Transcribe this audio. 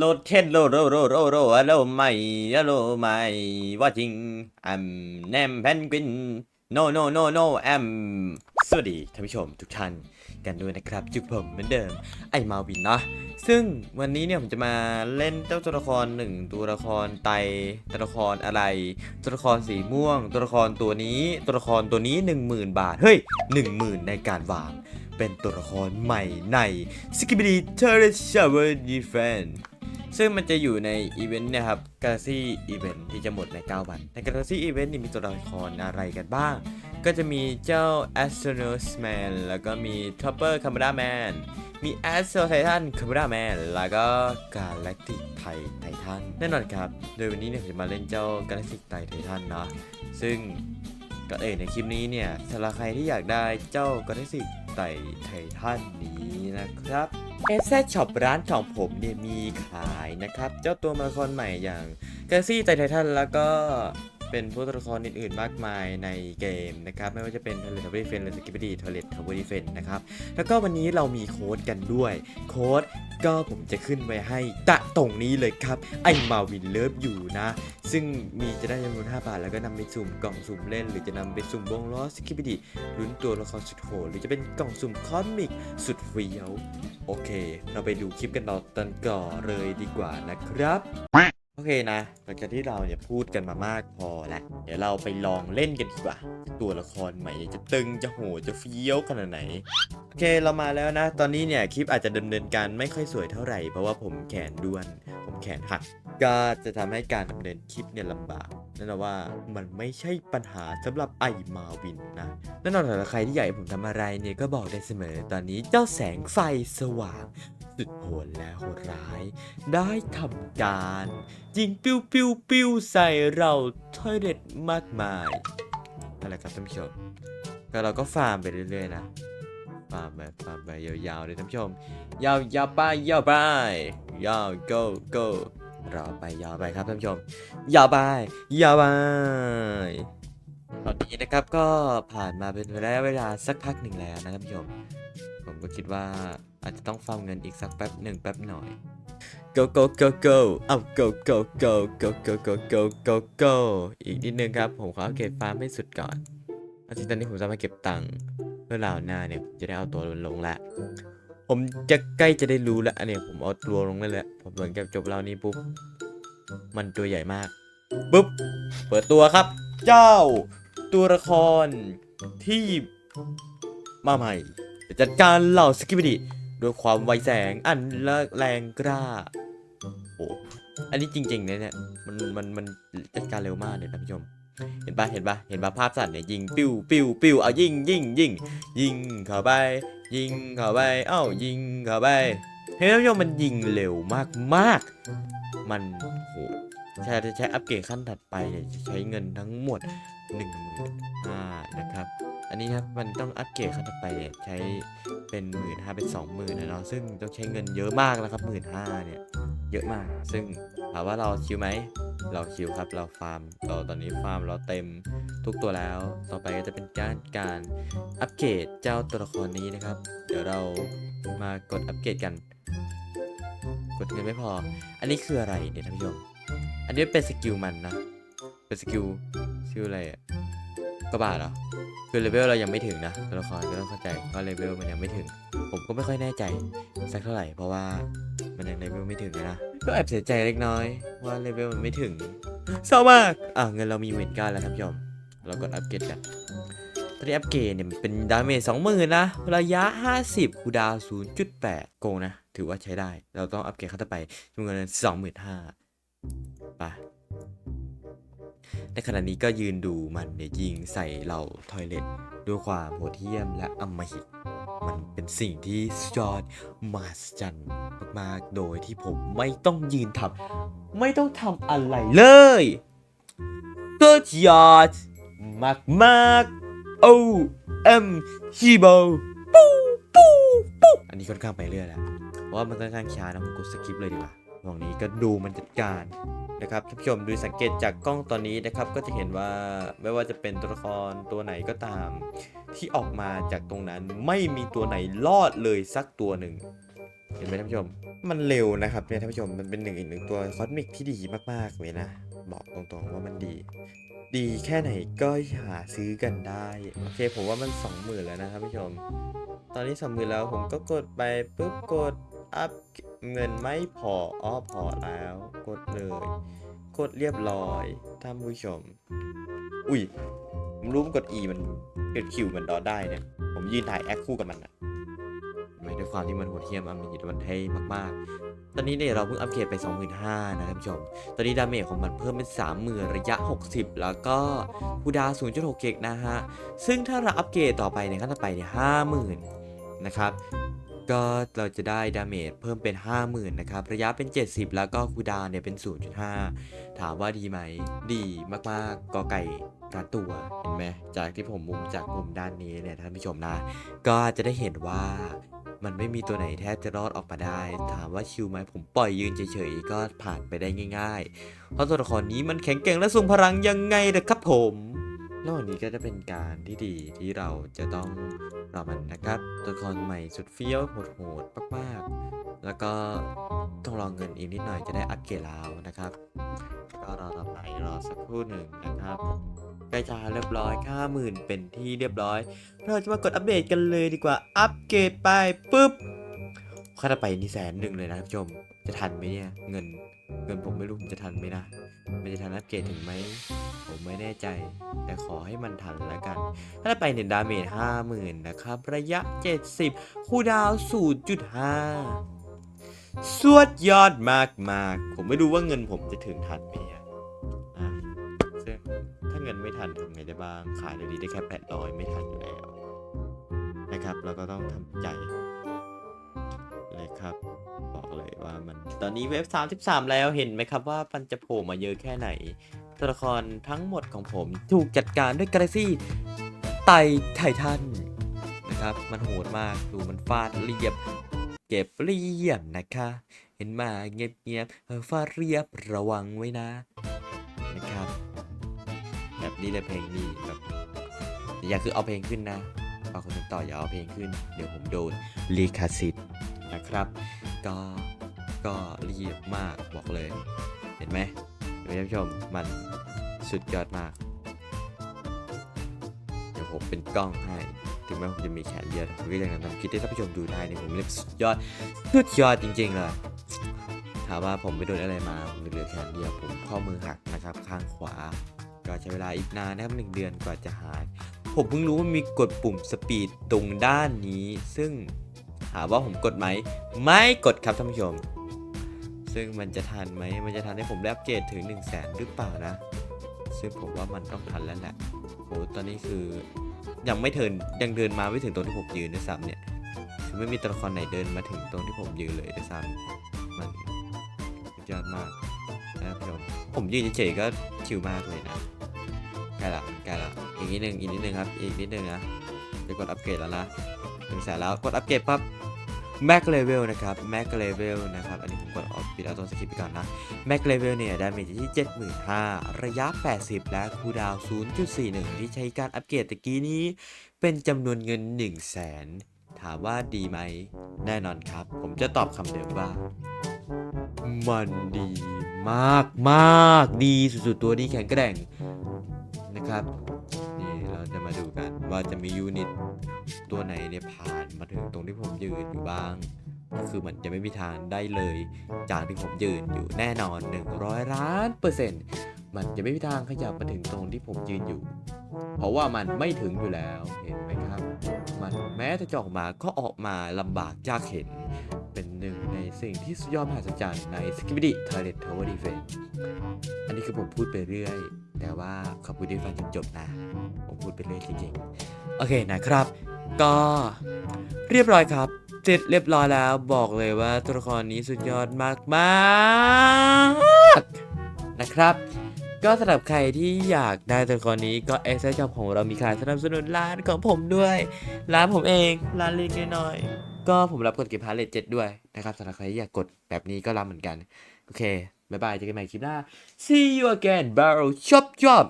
โลดเทนโลโลโลโลโลดฮัลโลไม่ฮัลโลไม่ว่าจริงอัมแนมแพนกวิน no no no no แอมสวัสดีท่านผู้ชมทุกท่านกันด้วยนะครับจุกผมเหมือนเดิม ไอมาวินเนาะซึ่งวันนี้เนี่ยผมจะมาเล่นเจ้าตัวละครหนึ่งตัวละครไตตัวละครอะไร ตัวละครสีม่วง ตัวละครตัวนี้ตัวละครตัวนี้ 10,000 บาท เฮ้ย 10,000 ในการวาง เป็นตัวละครใหม่ใน s k i b i d y t e r r a Shower Defense ซึ่งมันจะอยู่ในอีเวนต์นะครับ Galaxy Event ที่จะหมดใน 9 วัน ใน Galaxy Event นี่มีตัวละครอะไรกันบ้าง ก็จะมีเจ้า Astronaut Man แล้วก็มี Topper Camera Man มี Astro Titan Camera Man แล้วก็ Galactic Tai Titan แน่นอนครับ โดยวันนี้เนี่ยผมจะมาเล่นเจ้า Galactic Tai Titan นะ ซึ่งก็เอ่ยในคลิปนี้เนี่ยสำหรับใครที่อยากได้เจ้า Galactic ไต่ไททันนี้นะครับเอสเซช็อปร้านของผมเนี่ยมีขายนะครับ เจ้าตัวมาครใหม่อย่างกาซี่ไต่ไททันแล้วก็ เป็นผู้ตัวละครอื่นๆมากมายในเกมนะครับไม่ว่าจะเป็นเทเลทาวเวอร์เฟนหรือสกิปปี้ดีเทเลทาวเวอร์เฟนนะครับแล้วก็วันนี้เรามีโค้ดกันด้วยโค้ดก็ผมจะขึ้นไว้ให้ตะตรงนี้เลยครับไอมาวินเลิฟอยู่นะ ซึ่งมีจะได้จำนวน 5 บาท แล้วก็นำไปสุ่มกล่องสุ่มเล่น หรือจะนำไปสุ่มวงล้อสกิปปี้ดีลุ้นตัวละครสุดโหดหรือจะเป็นกล่องสุ่มคอมิกสุดเฟี้ยวโอเค เราไปดูคลิปกันต่อตันก่อเลยดีกว่านะครับ โอเคนะหลังจากที่เราเนี่ยพูดกันมามากพอแล้วเดี๋ยวเราไปลองเล่นกันดีกว่า ตัวละครใหม่จะตึงจะโหดจะเฟี้ยวขนาดไหน โอเคเรามาแล้วนะ ตอนนี้เนี่ยคลิปอาจจะดำเนินการไม่ค่อยสวยเท่าไหร่เพราะว่าผมแขนด้วน ผมแขนหัก ก็จะทำให้การดำเนินคลิปเนี่ยลำบาก นั่นแหละว่ามันไม่ใช่ปัญหาสำหรับไอมาวินนะแน่นอนสำหรับใครที่อยากให้ผมทำอะไรเนี่ยก็บอกได้เสมอตอนนี้เจ้าแสงไฟสว่างสุดโหดและโหดร้าย ได้ทำการยิงปิ้วปิ้วปิ้วใส่เราทอยเด็ดมากมายนั่นแหละครับท่านผู้ชมก็เราก็ฟาร์มไปเรื่อยๆนะฟาร์มไปฟาร์มไปยาวๆเลยท่านผู้ชม ยาวยาวไปยาวไปยาว go go รอไปยาวไปครับท่านผู้ชมยาวไปยาวไปตอนนี้นะครับก็ผ่านมาเป็นระยะเวลาสักพักหนึ่งแล้วนะท่านผู้ชม ผมก็คิดว่าอาจจะต้องฟาร์มเงินอีกสักแป๊บหนึ่งแป๊บหน่อย go go go go เอา go go go go go go go go go อีกนิดนึงครับ ผมขอเกรดฟาร์มให้สุดก่อนอาทิตย์ตอนนี้ผมจะมาเก็บตังค์เพื่อราวหน้าเนี่ยจะได้เอาตัวลงละ ผมจะใกล้จะได้รู้แล้วอันนี้ผมเอาตัวลงได้แล้วผมเหมือนกับจบเรานี้ปุ๊บ มันตัวใหญ่มากปุ๊บ เปิดตัวครับ เจ้า ตัวละครที่มาใหม่ จัดการเหล่าสกิปดิด้วยความไวแสงอันละแรงกล้าโอ้อันนี้จริงๆเนี่ยเนี่ยมันมันมันจัดการเร็วมากเลยท่านผู้ชม เห็นปะเห็นปะเห็นปะภาพสั่นเนี่ยยิงปิ้วปิ้วปิ้วเอายิงยิงยิงยิงเข้าไป ยิงเข้าไป เอ้ายิงเข้าไปเฮ้ยท่านผู้ชมมันยิงเร็วมากมากๆมันโหใช่จะใช้อัปเกรดขั้นถัดไปเนี่ยจะใช้เงินทั้งหมด1 5 0 0 0นะครับ อันนี้ครับมันต้องอัปเกรดขั้นถัดไปเนี่ยใช้เป็นหมื่นห้าเป็นสองหมื่นนะเนาะซึ่งต้องใช้เงินเยอะมากนะครับหมื่นห้าเนี่ยเยอะมาก ซึ่ง ถามว่าเราชิวไหม เราคิวครับ เราฟาร์มเราตอนนี้ฟาร์มเราเต็มทุกตัวแล้ว ต่อไปก็จะเป็นการการอัปเกรดเจ้าตัวละครนี้นะครับ เดี๋ยวเรามากดอัปเกรดกัน กดเงินไม่พอ อันนี้คืออะไรเนี่ยท่านผู้ชม อันนี้เป็นสกิลมันนะ เป็นสกิลชื่ออะไรอะกระบาดเหรอ คือเลเวลเรายังไม่ถึงนะตัวละครก็ต้องเข้าใจว่าเลเวลมันยังไม่ถึง ผมก็ไม่ค่อยแน่ใจสักเท่าไหร่เพราะว่ามันยังเลเวลไม่ถึงนะก็แอบเสียใจเล็กน้อยว่าเลเวลมันไม่ถึงเศร้ามากอะเงินเรามีเหมื่นก้าแล้วครับผู้ชมเรากดอัปเกรดกันตอนนี้อัปเกรดเนี่ยมันเป็นดาเมจสองหมื่นนะระยะ 50คูดาวน์0.8โกงนะ ถือว่าใช้ได้ เราต้องอัปเกรดขั้นต่อไปจำนวนเงิน25,000ไป ในขณะนี้ก็ยืนดูมันเนี่ยยิงใส่เราทอยเล็ตด้วยความโหดเหี้ยมและอำมหิต มันเป็นสิ่งที่สุดยอดมหัศจรรย์มากๆ โดยที่ผมไม่ต้องยืนทำไม่ต้องทำอะไรเลยสุดยอดมากมากๆ O M ฮีโบปูปูปูอันนี้ค่อนข้างไปเรื่อยแล้วเพราะว่ามันค่อนข้างช้านะผมกดสกิปเลยดีกว่าตรงนี้ก็ดูมันจัดการ นะครับท่านผู้ชมดูสังเกตจากกล้องตอนนี้นะครับ ก็จะเห็นว่าไม่ว่าจะเป็นตัวละครตัวไหนก็ตาม ที่ออกมาจากตรงนั้นไม่มีตัวไหนรอดเลยสักตัวหนึ่งเห็นไหมท่านผู้ชม มันเร็วนะครับเนี่ยท่านผู้ชมมันเป็นหนึ่งอีกหนึ่งตัวคอสมิกที่ดีมากๆเลยนะ บอกตรงๆว่ามันดี ดีแค่ไหนก็หาซื้อกันได้โอเคผมว่ามันสองหมื่นแล้วนะท่านผู้ชม ตอนนี้สองหมื่นแล้วผมก็กดไปปุ๊บกด อัพเงินไม่พออ้อพอแล้ว กดเลย กดเรียบร้อยท่านผู้ชม อุ้ยผมรู้มกด E มันกด Q มันดอได้เนี่ย ผมยืนถ่ายแอคคู่กับมันอะไม่ด้วยความที่มันโหดเหี้ยมอมันมีมันเท่มาก ๆ ตอนนี้เนี่ยเราเพิ่งอัปเกรดไป 25,000นะท่านผู้ชม ตอนนี้ดาเมจของมันเพิ่มเป็น30,000ระยะ 60 แล้วก็คูดา 0.6 เกกนะฮะ ซึ่งถ้าเราอัปเกรดต่อไปในขั้นต่อไปเนี่ย50,000 นะครับ ก็เราจะได้ดาเมจเพิ่มเป็น 50,000นะครับระยะเป็น 70 แล้วก็คูดาเนี่ยเป็น 0.5 ถามว่าดีไหม ดีมากๆกอไก่กาตัวเห็นไหมจากที่ผมมุมจากมุมด้านนี้เนี่ยท่านผู้ชมนะ ก็จะได้เห็นว่ามันไม่มีตัวไหนแทบจะรอดออกมาได้ ถามว่าชิวไหมผมปล่อยยืนเฉยๆก็ผ่านไปได้ง่าย ๆ เพราะตัวละครนี้มันแข็งแกร่งและทรงพลังยังไงนะครับผมแล้ววันนี้ก็จะเป็นการที่ดีที่เราจะต้อง รอมันนะครับตัวละครใหม่สุดเฟี้ยวโหดๆมากๆ แล้วก็ต้องรองเงินอีกนิดหน่อยจะได้อัปเกรดแล้วนะครับ ก็รอต่อไปรอสักครู่หนึ่งนะครับใกล้จะเรียบร้อยค่าหมื่นเป็นที่เรียบร้อย เราจะมากดอัปเดตกันเลยดีกว่าอัปเกรดไปปุ๊บค่าจะไปนี่แสนหนึ่งเลยนะท่านผู้ชมจะทันไหมเนี่ยเงิน งินผมไม่รู้ผมจะทันไหมนะ มันจะทันอัปเกรดถึงไหม ผมไม่แน่ใจ แต่ขอให้มันทันแล้วกัน ถ้าไปเนี่ยดาเมจห้าหมื่นนะครับ ระยะ 70 คูลดาว 0.5 สวดยอดมากมากผมไม่รู้ว่าเงินผมจะถึงทันไหมอะซึ่งถ้าเงินไม่ทันทำไงได้บ้าง ขายเดี๋ยวนี้ได้แค่ 800 ไม่ทันอยู่แล้วนะครับ เราก็ต้องทำใจเลยครับ ว่ามันตอนนี้เว็บ 33 แล้วเห็นไหมครับว่ามันจะโผล่มาเยอะแค่ไหน ตัวละครทั้งหมดของผมถูกจัดการด้วยกาแล็กซี่ไตไททันนะครับ มันโหดมากดูมันฟาดเรียบ เก็บเรียบนะคะ เห็นมาเงียบเงียบๆฟาดเรียบระวังไว้นะนะครับ แบบนี้เลยเพลงนี้แบบอย่าคือเอาเพลงขึ้นนะเอาคนต่ออย่าเอาเพลงขึ้น เดี๋ยวผมโดนลิขสิทธิ์นะครับ ก็ ก็เรียบมากบอกเลย เห็นไหมเดี๋ยวท่านผู้ชมมันสุดยอดมาก เดี๋ยวผมเป็นกล้องให้ ถึงแม้ผมจะมีแขนเดียวแต่ผมก็ยังนำคลิปให้ท่านผู้ชมดูได้เนี่ยผมเรียกสุดยอดสุดยอดจริงๆเลยถามว่าผมไปโดนอะไรมาผมเหลือแขนเดียวผมข้อมือหักนะครับ ข้างขวา ก็ใช้เวลาอีกนานนะครับหนึ่งเดือนกว่าจะหาย ผมเพิ่งรู้ว่ามีกดปุ่มสปีดตรงด้านนี้ ซึ่งถามว่าผมกดไหม ไม่กดครับท่านผู้ชม ซึ่งมันจะทันไหม มันจะทันให้ผมได้อัปเกรดถึง 1 0 0 0 0แสนหรือเปล่านะ ซึ่งผมว่ามันต้องทันแล้วแหละโหตอนนี้คือยังไม่เทินยังเดินมาไม่ถึงตรงที่ผมยืนด้วยซ้ำเนี่ยคือไม่มีตัวละครไหนเดินมาถึงตรงที่ผมยืนเลยด้วยซ้ำมันยอดมากนะครับผู้ชมผมยืนเฉยๆก็ชิลมากเลยนะใกล้ละใกล้ละอีกนิดนึงอีกนิดนึงครับอีกนิดนึงนะจะกดอัปเกรดแล้วนะถึงแสนแล้วกดอัปเกรดปั๊บแม็กเลเวลนะครับแม็กเลเวลนะครับ อันนี้ผมกดออก ปิดเอาตัวสคริปไปก่อนนะแม็กเลเวลเนี่ยดาเมจที่ 75,000 ระยะ 80 และคูดาวน์0.41 ที่ใช้การอัปเกรดตะกี้นี้ เป็นจำนวนเงิน 1 0 0 0 0แสนถามว่าดีไหม แน่นอนครับ ผมจะตอบคำเดิมว่า มันดีมากมากดีสุดๆ ตัวนี้แข็งแกร่งนะครับ นี่เราจะมาดูกันว่าจะมียูนิตตัวไหนเนี่ยผ่านมาถึงตรงที่ผมยืนอยู่บ้าง ก็คือมันจะไม่มีทางได้เลย จากที่ผมยืนอยู่แน่นอน 100ล้านเปอร์เซ็นต์มันจะไม่มีทางขยับมาถึงตรงที่ผมยืนอยู่ เพราะว่ามันไม่ถึงอยู่แล้วเห็นไหมครับ มันแม้จะจะออกมาก็ออกมาลำบากยากเห็น เป็นหนึ่งในสิ่งที่สุดยอดมหัศจรรย์ใน s k i b i d i t o i l e t Tower Defense อันนี้คือผมพูดไปเรื่อย แต่ว่าขอบคุณที่ฟังจนจบนะ ผมพูดไปเรื่อยจริงๆ โอเคนะครับ ก็เรียบร้อยครับ เสร็จเรียบร้อยแล้วบอกเลยว่าตัวละครนี้สุดยอดมากๆนะครับ ก็สำหรับใครที่อยากได้ตัวละครนี้ก็เอ็กซ์ช็อปของเรามีขายสนับสนุนร้านของผมด้วย ร้านผมเองร้านเล็กน้อยก็ผมรับกดเก็บพาเลทเจ็ดด้วยนะครับสำหรับใครที่อยากกดแบบนี้ก็รับเหมือนกัน โอเค บ๊ายบายเจอกันใหม่คลิปหน้า see you again barrel shop shop